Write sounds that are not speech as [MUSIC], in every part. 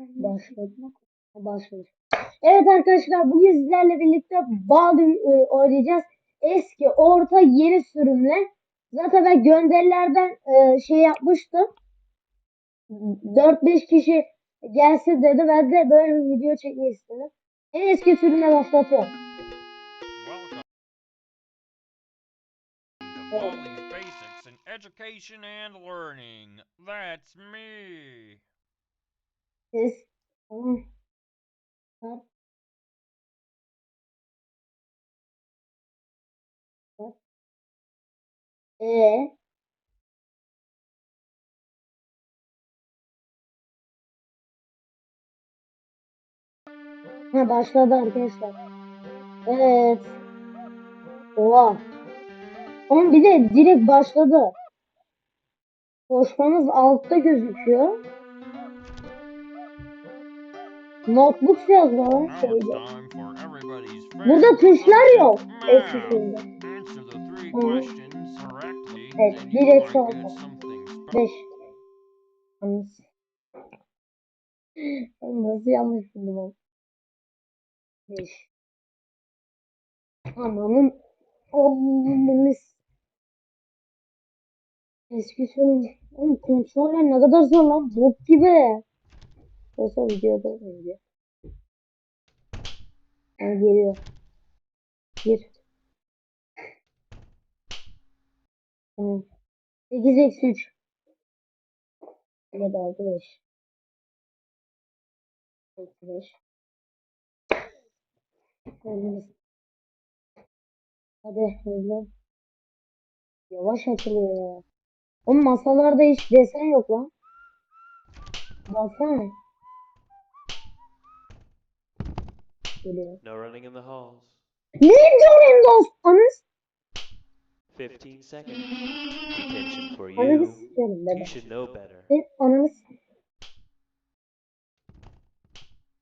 Başladı. Başladı. Evet arkadaşlar bugün sizlerle birlikte Baldwin e, oynayacağız. Eski, orta, yeni sürümle. Zaten ben gönderilerden e, şey yapmıştım. 4-5 kişi gelsin dedi. Ben de böyle bir video çekmek istedim. En eski sürüme başlatıyorum. Basics in Education and Learning. That's me. Ses. Tamam. Bak. Bak. Ee, ha başladı arkadaşlar. Evet. Oha. Oğlum bir de direkt başladı. Koşmamız altta gözüküyor. Notebook yazıyor lan everybody's Burada tuşlar yok. subject, Eski math. filmde. Answer the three Hı. questions correctly, Evet, bir eksi oldu. get something special. 5. Yalnız. Ben Nasıl yanlış bildim o? 5. Ananın Allah'ımız. Eski sorun. Oğlum kontroller ne kadar zor lan. Bok gibi. Olsa videoda önce. Ha, geliyor. Bir. Tamam. 8 eksi 3. Ya da 6 5. Eksi 5. Hadi hızlı. Yavaş açılıyor ya. Oğlum masalarda hiç desen yok lan. Baksana. Geliyor. No running in the halls. Ne diyorsun dostlarınız? 15 seconds. Detention for Ananı you. sikerim bebe. You should know better. Ben ananı s-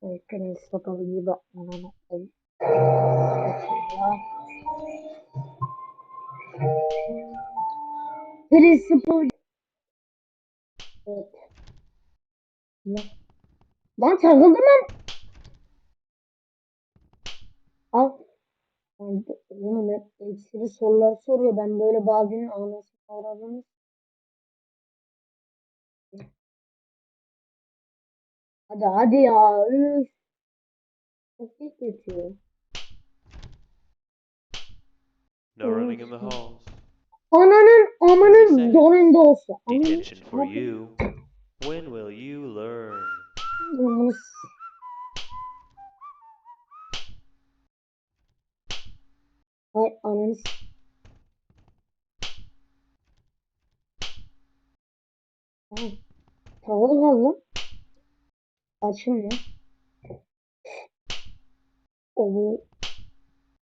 Ay kırmızı kapalı gibi ananı koyayım. Ya. Principal. Evet. Ne? Lan takıldım lan. Al. Ay, Oğlum hep eksili sorular soruyor. Ben böyle bazının anasını avradını Hadi hadi ya. Üf. Çok bekletiyor. No running in the halls. Ananın amanın donunda olsa. Detention for you. When will you learn? Ay ananı Tavır kaldı lan. Açılmıyor. Oo.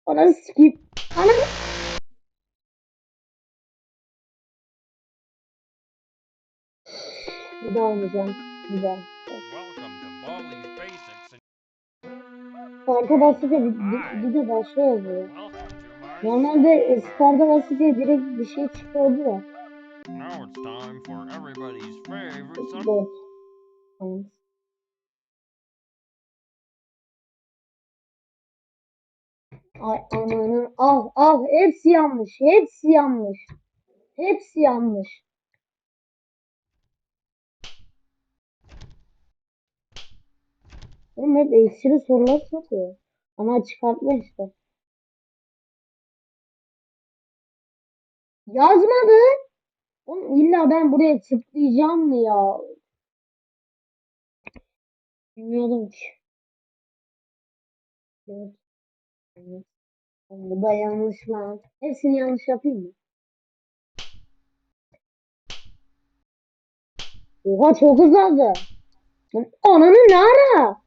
Ananı sikeyim. Ananı. Bir daha oynayacağım. Bir daha. Basınca bir, bir, bir de başka yazıyor. Normalde Starta basınca direkt bir şey çıkıyordu da. Now it's time for everybody's favorite. Tamam. Ay ananı al al hepsi yanlış hepsi yanlış hepsi yanlış Oğlum hep eksili sorular soruyor ama çıkartma işte yazmadı Oğlum illa ben buraya tıklayacağım mı ya bilmiyordum ki Evet. Evet. Bu da yanlış lan. Hepsini yanlış yapayım mı? Oha çok hızlandı. Lan Ananı ne ara?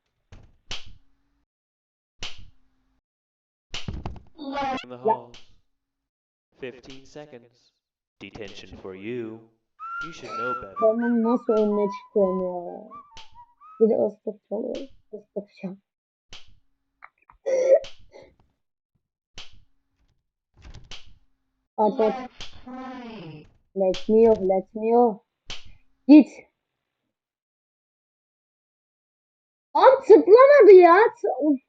Halls. 15 seconds. Detention for you. You should know better. Ben bunu nasıl önüne çıkıyorum ya? Bir de ıslık çalıyor. Islık çal. Aç aç. Let me yok, let me yok. Git. tıklamadı ya. T- Of.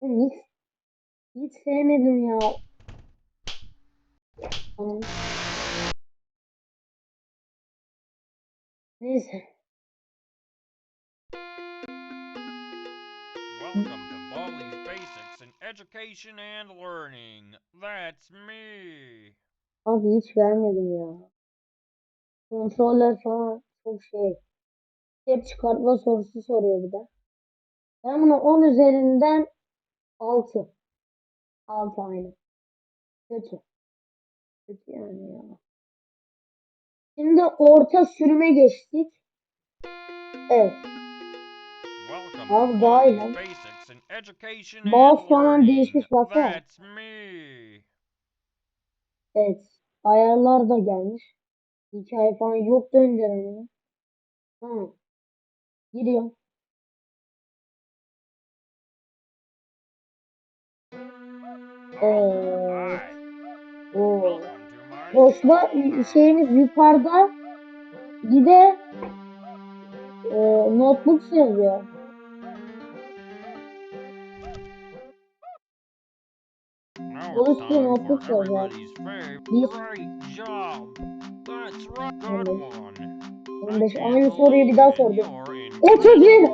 Of. Hiç, sevmedim ya. Neyse. Welcome to Baldi's Basics in Education and Learning. That's me. Abi hiç vermedim ya. Kontroller falan çok şey. Hep çıkartma sorusu soruyor bir de. Ben buna 10 üzerinden 6. 6 aynı. Kötü. Kötü yani ya. Şimdi orta sürüme geçtik. Evet. Abi daha iyi lan. Mouse falan değişmiş baksana. Evet. Ayarlar da gelmiş. Hikaye falan yoktu önceden ya. Ha. Giriyorum. Oo. Schoolhouse. şeyimiz yukarıda. Bir de e, notebook yazıyor. Do time notebook right. Good Evet. one. 15. I Aynı soruyu bir daha believe it. sordu. You're 31. incredible.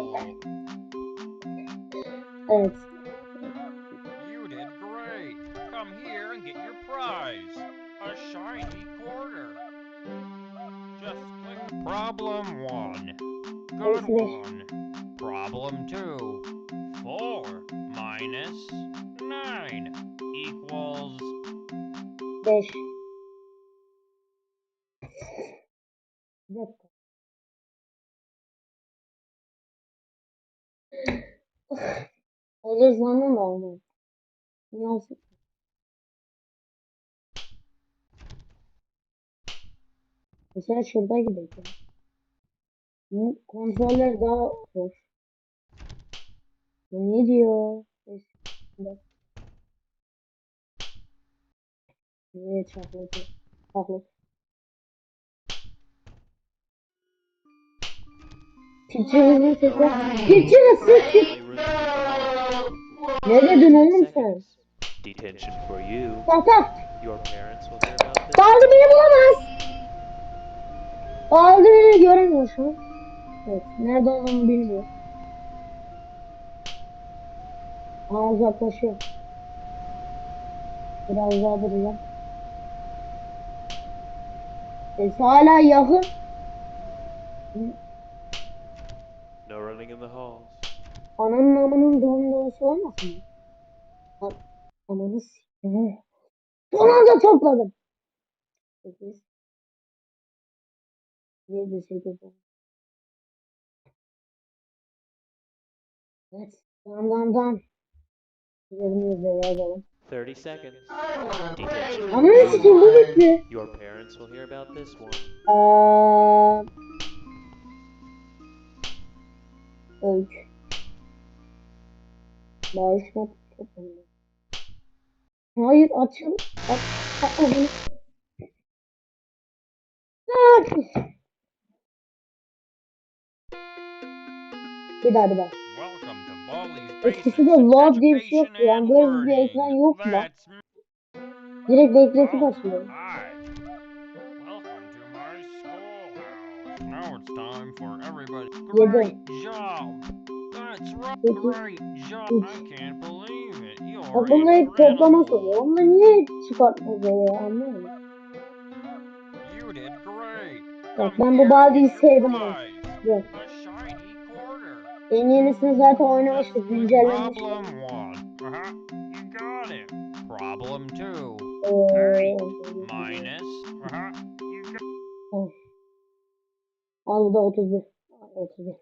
Evet. Problem one. Good Yes. one. Problem two. Four minus nine equals 5. Bir dakika. Olur sandım da olmaz. Niye olsun? Mesela şurada gidelim. Bu Kontroller daha hoş. Bu ne diyor? Niye çaklatıyor? Çaklat. Türkçemizin sesi. Türkçemiz sesi. Only room in the hall. Ne dedin oğlum 10 sen? Detention for you. Bak. Your parents will hear about this. Baldı beni bulamaz. Baldı beni göremiyor şu an. Evet. Nerede olduğunu bilmiyor. Aa uzaklaşıyor. Biraz daha duracağım. Sesi hala yakın. No running in the halls. Ananın amının doğum doğusu olmasın mı? An ananı s**eyim. Son anda topladım. 8 7 8 Evet. Tamam tamam tamam. Gidelim yazalım. 30 seconds. Ananı s**eyim bu bitti. Your parents will hear about this one. Eee... Öykü. Bağışma toplamı. Hayır açıl. Aç. Aç onu. Aç. Bir daha bir daha. Eskisi de love diye bir şey yoktu. Yani böyle bir ekran yok mu? Direkt bekletip schoolhouse. Now it's time for everybody. Great job. That's right. Sekiz. Great job. Üç. I can't believe it. You're Bak bunda hep toplama soruyor. Onda niye çıkartma böyle anlamadım. You did great. Bak ben bu your sevdim. Yok. En yenisini zaten oynamıştık. click Güncellemiş. Problem one. Uh-huh. You got it. Problem two. Eee... Minus. Uh-huh. You got Al bu da 31. 31.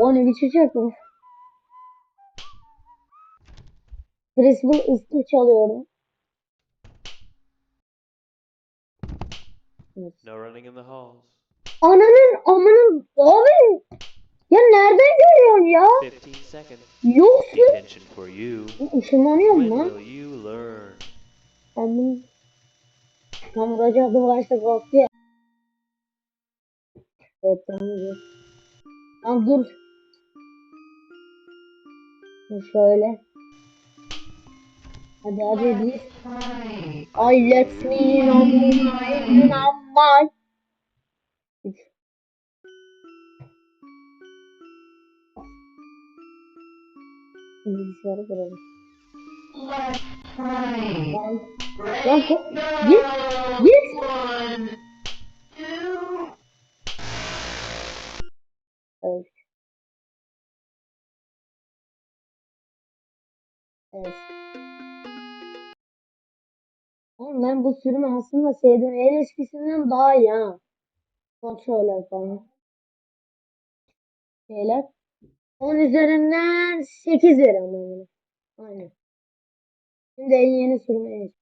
O ne biçecek bu? Principal ıslık çalıyorum. No running in the halls. Ananın amının abi. Ya nereden görüyorsun ya? 15 seconds. Yoksun. Işınlanıyorum When lan. Amın. Tam vuracaktım başta kalktı ya. Evet tamam dur. Tamam dur. Şöyle. Hadi hadi biz. Ay let me in on my. Bilgisayarı kıralım. Lan, lan git, git. Evet. Evet. Oğlum ben bu sürümü aslında sevdim. En eskisinden daha iyi ha. Kontroller falan. Şeyler. 10 üzerinden 8 veriyorum ben buna. Aynen. Şimdi en yeni sürümü.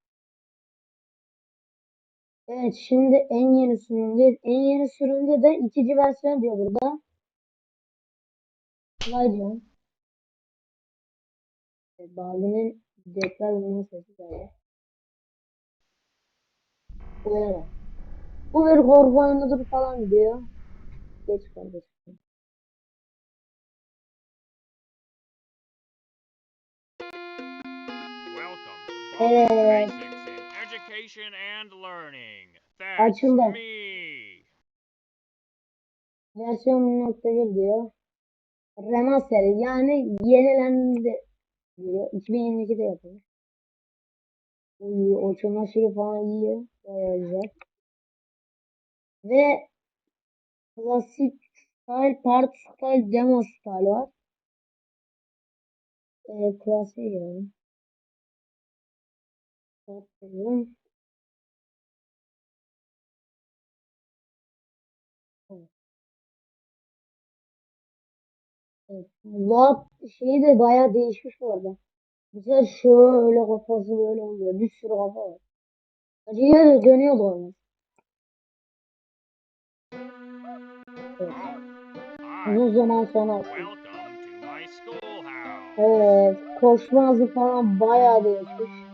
Evet şimdi en yeni sürümde en yeni sürümde de ikinci versiyon diyor burada. Kolay diyorum. Bali'nin deklar bulma sesi geldi. Böyle. Bu bir korku oyunudur falan diyor. Geç kardeşim. Evet. Education and Learning. That's Açıldı. me. Versiyon 1.1 diyor. Remaster yani yenilendi diyor. 2022'de yapılmış. İyi, o çamaşırı falan iyi. Bayağı güzel. Ve klasik style, part style, demo style var. Ee, klasik yani. Bakıyorum. Evet. Evet. Şeyi de bayağı değişmiş bu arada. Mesela şöyle kafası böyle oluyor. Bir sürü kafa var. Acıya dönüyor oyun. Evet. Hi. Uzun zaman sonra. Evet. Koşma hızı falan bayağı değişmiş.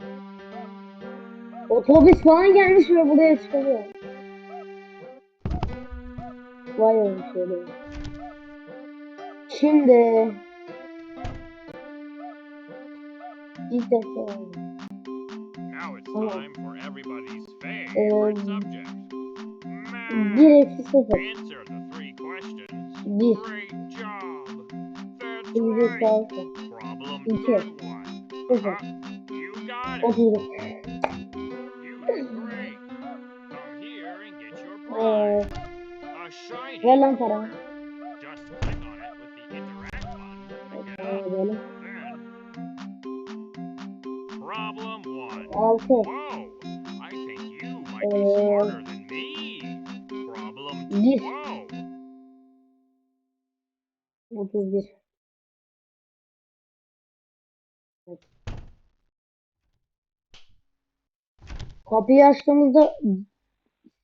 Otobüs falan gelmiş ve buraya çıkıyor. Vay öyle şöyle. Şimdi ilk defa Now it's Oh. time for everybody's favorite Uh, smarter than me. Problem two. bir. Otuz bir. Kapıyı açtığımızda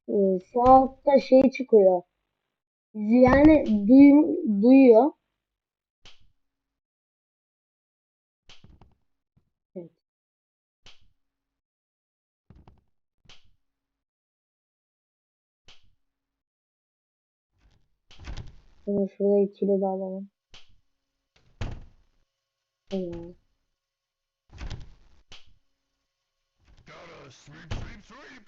e, sağ altta şey çıkıyor. Yani duy, duyuyor. Evet. Şimdi şurada ikili alalım. Tamam. Gotta sweep, sweep, sweep.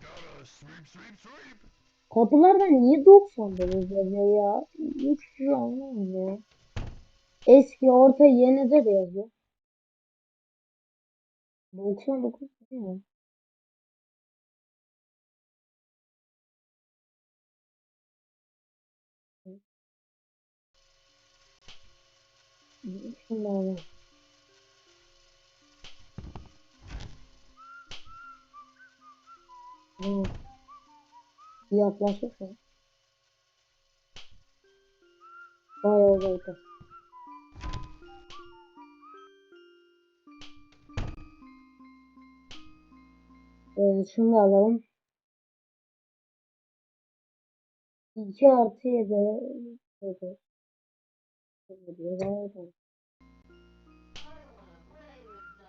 Gotta sweep, sweep, sweep. Kapılardan niye 99 yazıyor ya? Hiç şey anlamadım ya. Eski, orta, yenide de yazıyor. 99 ne ya? Şunu alalım. Evet. Yaklaşık mı? Bayağı uzakta. Evet, şunu da alalım. 2 artı 7. Evet.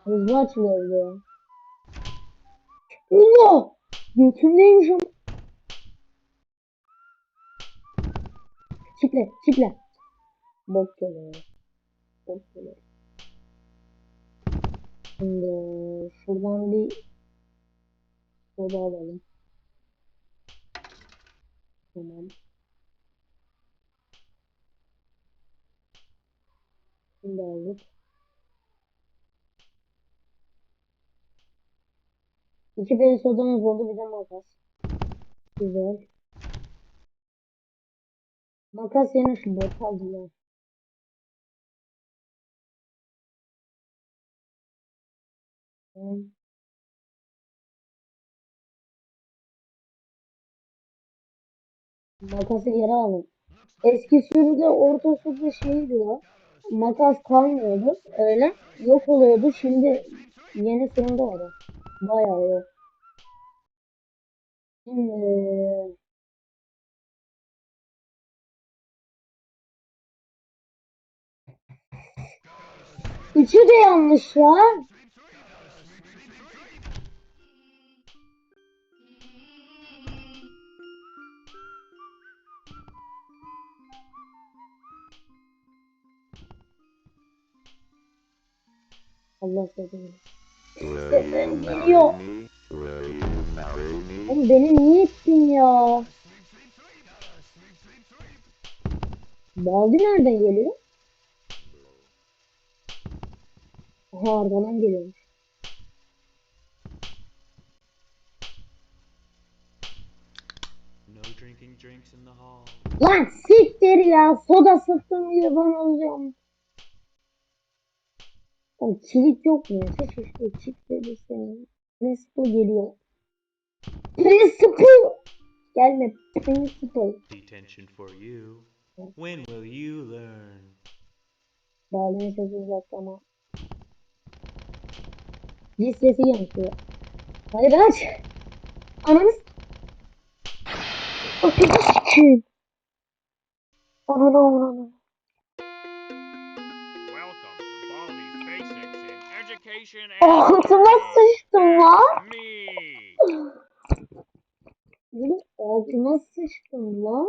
Hızlı açılıyor ya. Allah! Götümdeymiş çitle, çitle. Bok geliyor. Bok geliyor. Şimdi şuradan bir soda alalım. Tamam. Şimdi aldık. İki bey sodamız oldu bir de makas. Güzel. Makas yerine şu bot aldılar. Makası geri alın. Eski sürüde orta sürüde şeydi o. Makas kalmıyordu. Öyle. Yok oluyordu. Şimdi yeni sürümde var. Bayağı yok. Şimdi Üçü de yanlış ya. Allah sözünü. Sesim geliyor. Oğlum beni niye ettin ya? Baldi nereden geliyor? Aha arkadan geliyormuş. No drinking drinks in the hall. Lan siktir ya. Soda sıktım diye ben alacağım. Oğlum kilit yok mu? Çift dedi senin. Principal geliyor. Principal! Gelme. Principal. Detention for you. When will you learn? Bağlayan sesi uzattı ama. Bir sesi yansıyor. Hadi kaç. Ananı s- Ananı sikeyim. Ananı ananı. And Altıma Learning. sıçtım lan. Benim altıma sıçtım lan.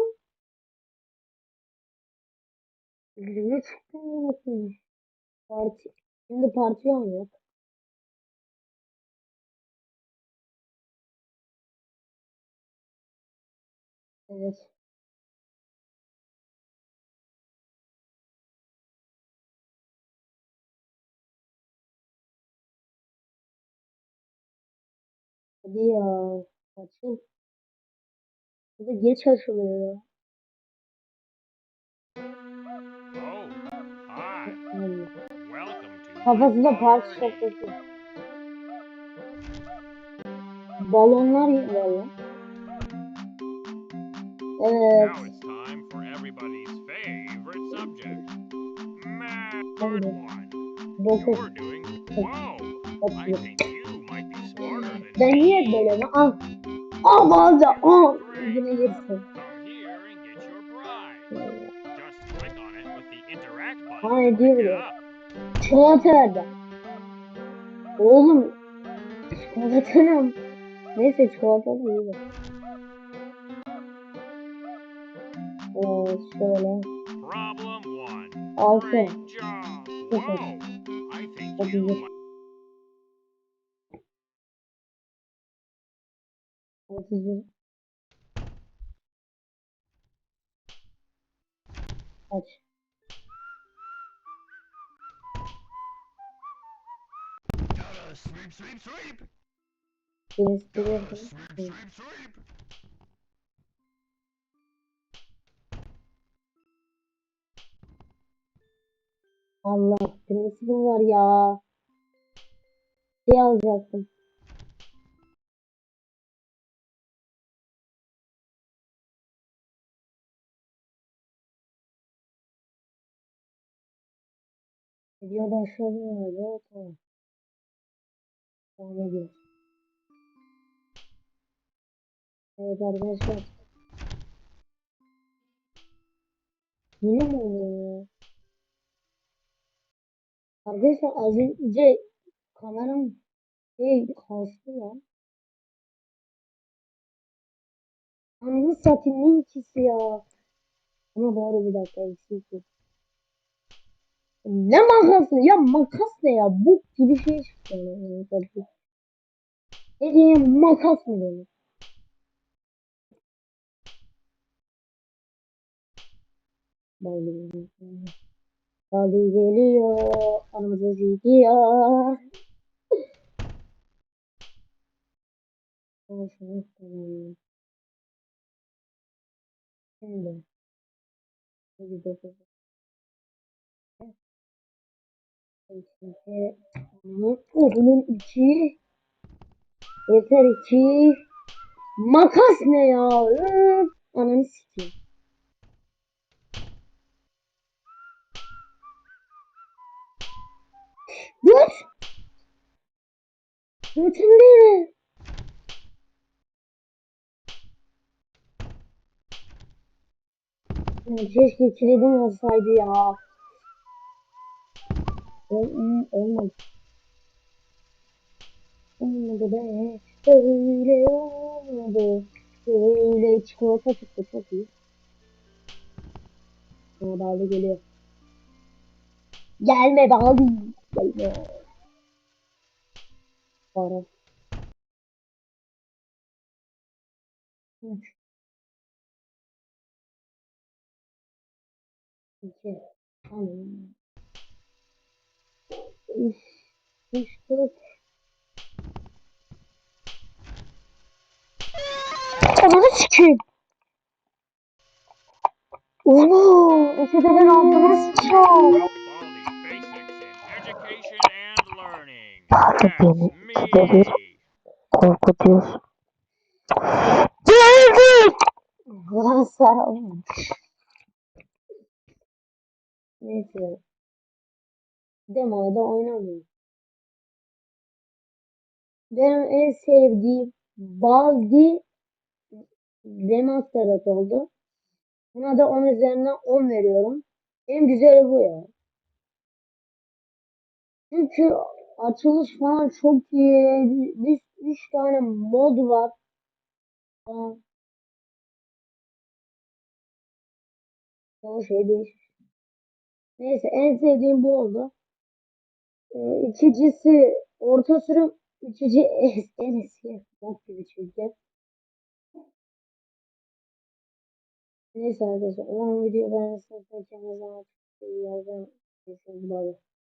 Yüzüme çıktım bakayım. Parti. Şimdi parti yok. Evet. Hadi ya. Açıl. Bu da geç açılıyor ya. Kafasında party. sohbeti. Balonlar var ya. One. Dokuz. Ben niye böyle mi? Al. Al bazı. Al. Yine button. Hayır, diyor. Çikolata verdi. Oğlum. Çikolata ne? Neyse çikolata da iyi. Evet şöyle. Problem one. Altı. Great job. Sıfır. Whoa. I think Hadi you ye. might Otuz bir. Kaç? Gotta sweep, sweep, sweep. Birisi Gotta biliyorsun. sweep, sweep, sweep. Allah. Birisi bu var ya. Şey alacaktım. Video başladı öyle. Tamam. Devam ediyoruz. Evet arkadaşlar. Yine mi oluyor? Arkadaşlar az önce kameram şey kastı ya. Ananı satayım ne ikisi ya. Ama doğru bir dakika eksik yok. Ne makası? Ya makas ne ya? Bu gibi şey çıktı. Ne diyeyim makas mı denir? Bali Bali geliyor. Anamızı zikiyor. Olsun. Tamam. Şimdi. Şimdi. Bunun içi. Yeter iki. Makas ne ya? Üf, Ananı sikeyim. Göt. Götüm değil keşke kilidim olsaydı ya. Ol- Olmadı. Olmadı be. Öyle olmadı. Öyle çikolata çıktı çok iyi. Ama bağlı geliyor. Gelme bağlı. Gelme. Para. Üç. İki. Tamam. Üç. Üç. Dört. Ananı sikeyim. Oğlum. Öteden aldığını sikeyim. Me. ikide bir korkutuyorsun. Geldik. Ulan sana oğlum. Neyse. Demo'da oynamıyorum. Benim en sevdiğim Baldi Remastered oldu. Buna da 10 üzerinden 10 veriyorum. En güzeli bu ya. Çünkü açılış falan çok iyi. Bir, üç tane mod var. Çoğu şey değişmiş. Neyse en sevdiğim bu oldu. Ee, ikincisi orta sürüm. Üçüncü [LAUGHS] es- en eski. Bok gibi çünkü. Neyse arkadaşlar. Umarım video beğenirsiniz. Kendinize iyi bakın. Görüşürüz. Bye.